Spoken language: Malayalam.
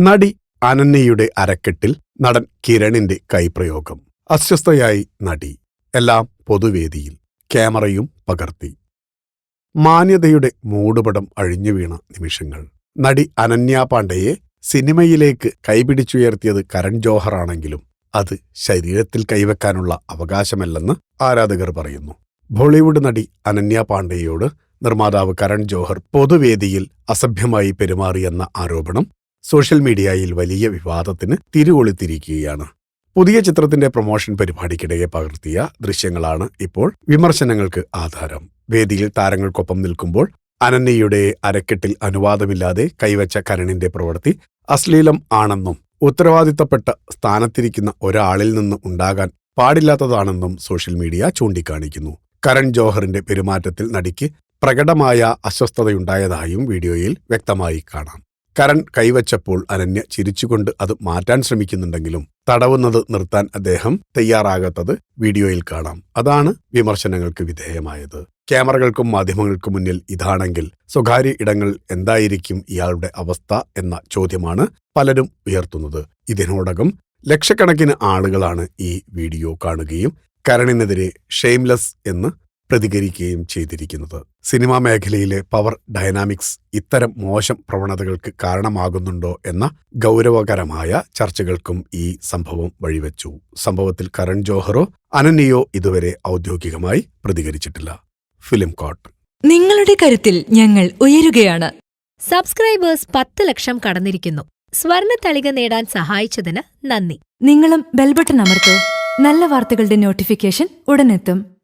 നടി അനന്യയുടെ അരക്കെട്ടിൽ നടൻ കിരണിന്റെ കൈപ്രയോഗം. അസ്വസ്ഥയായി നടി. എല്ലാം പൊതുവേദിയിൽ. ക്യാമറയും പകർത്തി. മാന്യതയുടെ മൂടുപടം അഴിഞ്ഞുവീണ നിമിഷങ്ങൾ. നടി അനന്യ പാണ്ഡയെ സിനിമയിലേക്ക് കൈപിടിച്ചുയർത്തിയത് കരൺ ജോഹറാണെങ്കിലും അത് ശരീരത്തിൽ കൈവെക്കാനുള്ള അവകാശമല്ലെന്ന് ആരാധകർ പറയുന്നു. ബോളിവുഡ് നടി അനന്യ പാണ്ഡെയോട് നിർമ്മാതാവ് കരൺ ജോഹർ പൊതുവേദിയിൽ അസഭ്യമായി പെരുമാറിയെന്ന ആരോപണം സോഷ്യൽ മീഡിയയിൽ വലിയ വിവാദത്തിന് തിരികൊളുത്തിരിക്കുകയാണ്. പുതിയ ചിത്രത്തിന്റെ പ്രൊമോഷൻ പരിപാടിക്കിടയെ പകർത്തിയ ദൃശ്യങ്ങളാണ് ഇപ്പോൾ വിമർശനങ്ങൾക്ക് ആധാരം. വേദിയിൽ താരങ്ങൾക്കൊപ്പം നിൽക്കുമ്പോൾ അനന്യയുടെ അരക്കെട്ടിൽ അനുവാദമില്ലാതെ കൈവച്ച കരണിന്റെ പ്രവൃത്തി അശ്ലീലം ആണെന്നും ഉത്തരവാദിത്തപ്പെട്ട സ്ഥാനത്തിരിക്കുന്ന ഒരാളിൽ നിന്ന് ഉണ്ടാകാൻ പാടില്ലാത്തതാണെന്നും സോഷ്യൽ മീഡിയ ചൂണ്ടിക്കാണിക്കുന്നു. കരൺ ജോഹറിന്റെ പെരുമാറ്റത്തിൽ നടിക്ക് പ്രകടമായ അസ്വസ്ഥതയുണ്ടായതായും വീഡിയോയിൽ വ്യക്തമായി കാണാം. കരൺ കൈവച്ചപ്പോൾ അനന്യ ചിരിച്ചുകൊണ്ട് അത് മാറ്റാൻ ശ്രമിക്കുന്നുണ്ടെങ്കിലും തടവുന്നത് നിർത്താൻ അദ്ദേഹം തയ്യാറാകാത്തത് വീഡിയോയിൽ കാണാം. അതാണ് വിമർശനങ്ങൾക്ക് വിധേയമായത്. ക്യാമറകൾക്കും മാധ്യമങ്ങൾക്കും മുന്നിൽ ഇതാണെങ്കിൽ സ്വകാര്യ ഇടങ്ങൾ എന്തായിരിക്കും ഇയാളുടെ അവസ്ഥ എന്ന ചോദ്യമാണ് പലരും ഉയർത്തുന്നത്. ഇതിനോടകം ലക്ഷക്കണക്കിന് ആളുകളാണ് ഈ വീഡിയോ കാണുകയും കരണിനെതിരെ ഷെയിംലെസ് എന്ന് പ്രതികരിക്കുകയും ചെയ്തിരിക്കുന്നത്. സിനിമാ മേഖലയിലെ പവർ ഡയനാമിക്സ് ഇത്തരം മോശം പ്രവണതകൾക്ക് കാരണമാകുന്നുണ്ടോ എന്ന ഗൗരവകരമായ ചർച്ചകൾക്കും ഈ സംഭവം വഴിവെച്ചു. സംഭവത്തിൽ കരൺ ജോഹറോ അനന്യയോ ഇതുവരെ ഔദ്യോഗികമായി പ്രതികരിച്ചിട്ടില്ല. ഫിലിം കോട്ട്. നിങ്ങളുടെ കരുത്തിൽ ഞങ്ങൾ ഉയരുകയാണ്. സബ്സ്ക്രൈബേഴ്സ് പത്ത് ലക്ഷം കടന്നിരിക്കുന്നു. സ്വർണ തളിക നേടാൻ സഹായിച്ചതിന് നന്ദി. നിങ്ങളും ബെൽബട്ടൺ അമർത്തോ. നല്ല വാർത്തകളുടെ നോട്ടിഫിക്കേഷൻ ഉടനെത്തും.